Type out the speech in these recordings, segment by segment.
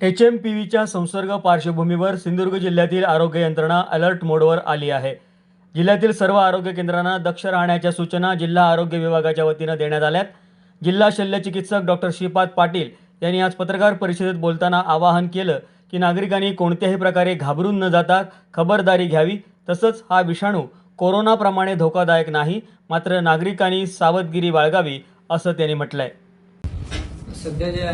H M P व्हीच्या संसर्ग पार्श्वभूमीवर सिंधुदुर्ग जिल्ह्यातील आरोग्य यंत्रणा अलर्ट मोडवर आली आहे. जिल्ह्यातील सर्व आरोग्य केंद्रांना दक्ष राहण्याच्या सूचना जिल्हा आरोग्य विभागाच्या वतीनं देण्यात आल्यात. जिल्हा शल्यचिकित्सक डॉक्टर श्रीपाद पाटील यांनी आज पत्रकार परिषदेत बोलताना आवाहन केलं की नागरिकांनी कोणत्याही प्रकारे घाबरून न जाता खबरदारी घ्यावी. तसंच हा विषाणू कोरोनाप्रमाणे धोकादायक नाही मात्र नागरिकांनी सावधगिरी बाळगावी असं त्यांनी म्हटलंय. सध्या ज्या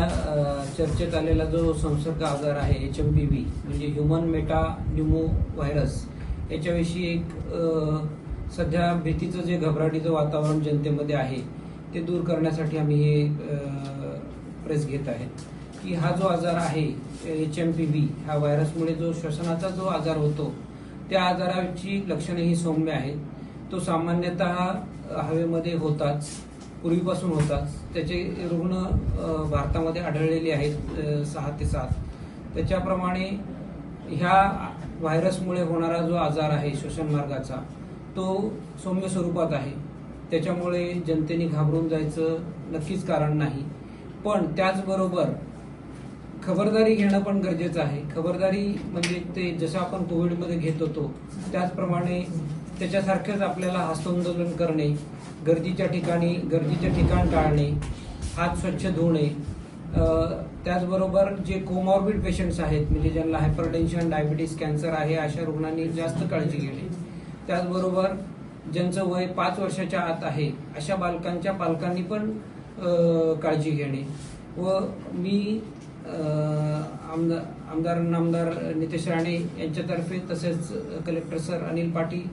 चर्चेत आलेला जो संसर्ग आजार आहे एच एम पी व्ही म्हणजे ह्युमन मेटा न्युमो व्हायरस याच्याविषयी एक सध्या भीतीचं जे घबराटीचं वातावरण जनतेमध्ये आहे ते दूर करण्यासाठी आम्ही हे प्रेस घेत आहे की हा जो आजार आहे एच एम पी व्ही ह्या व्हायरसमुळे जो श्वसनाचा जो आजार होतो त्या आजाराची लक्षणे ही सौम्य आहेत. तो सामान्यतः हवेमध्ये होताच. पूर्वीपासून होता. त्याचे रुग्ण भारतामध्ये आढळलेले आहेत सहा ते सात. त्याच्याप्रमाणे ह्या व्हायरसमुळे होणारा जो आजार आहे श्वसन मार्गाचा तो सौम्य स्वरूपात आहे. त्याच्यामुळे जनतेने घाबरून जायचं नक्कीच कारण नाही. पण त्याचबरोबर खबरदारी घेणं पण गरजेचं आहे. खबरदारी म्हणजे ते जसं आपण कोविडमध्ये घेत होतो त्याचप्रमाणे त्याच्यासारखंच आपल्याला हस्तोंदोलन करणे गर्दीच्या ठिकाणी गर्दीचे ठिकाण टाळणे हात स्वच्छ धुणे त्याचबरोबर जे कोमॉर्बिड पेशंट्स आहेत म्हणजे ज्यांना हायपरटेन्शन डायबिटीस कॅन्सर आहे अशा रुग्णांनी जास्त काळजी घेणे. त्याचबरोबर ज्यांचं वय पाच वर्षाच्या आत आहे अशा बालकांच्या पालकांनी पण काळजी घेणे. व मी आमदार आमदार नामदार नितेश राणे यांच्यातर्फे तसेच collector sir Anil Patil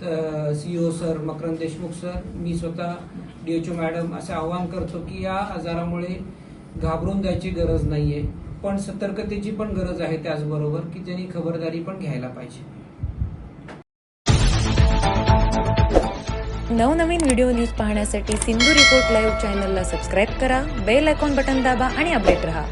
CEO sir Makarand Deshmukh sir मी स्वतः डीएचओ मॅडम असं आवाहन करतो की या आजारामुळे घाबरून जायची गरज नाहीये पण सतर्कतेची पण गरज आहे त्याचबरोबर की त्यांनी खबरदारी पण घ्यायला पाहिजे. नवनवीन व्हिडिओ न्यूज पाहण्यासाठी सिंधू रिपोर्ट लाईव्ह चॅनलला सबस्क्राईब करा बेल आयकॉन बटन दाबा आणि अपडेट रहा.